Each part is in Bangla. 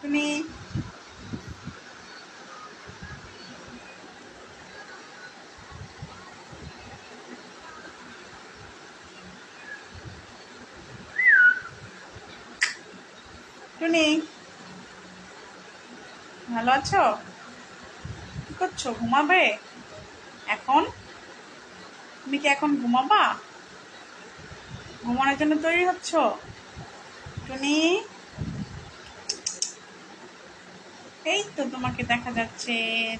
টুনি টুনি, ভালো আছো? কি করছ? ঘুমাবে? এখন? তুমি কি এখন ঘুমাবা? ঘুমানোর জন্য তৈরি হচ্ছ? টুনি এই তো তোমাকে দেখা যাচ্ছে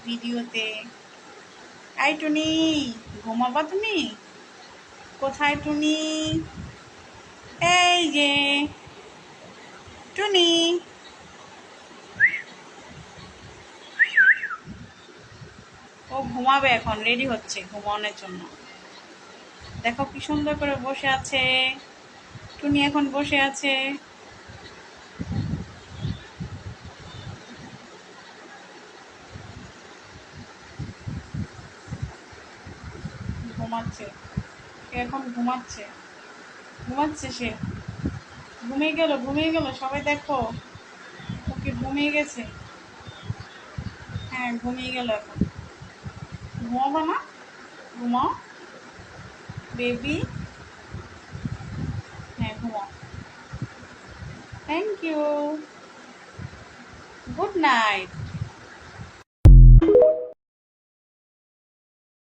ভিডিওতে। আই টুনি, ঘুমাবা তুমি? কোথায় টুনি? এই যে, টুনি। ও ঘুমাবে এখন, রেডি হচ্ছে ঘুমানোর জন্য। দেখো কি সুন্দর করে বসে আছে। টুনি এখন বসে আছে। ঘুমাচ্ছে। সে এখন ঘুমাচ্ছে। ঘুমাচ্ছে সে। ঘুমিয়ে গেল ঘুমিয়ে গেল। সবাই দেখো ওকে ঘুমিয়ে গেছে? হ্যাঁ ঘুমিয়ে গেল এখন। ঘুমাবো না? ঘুমাও। বেবি? হ্যাঁ ঘুমাও। Thank you good night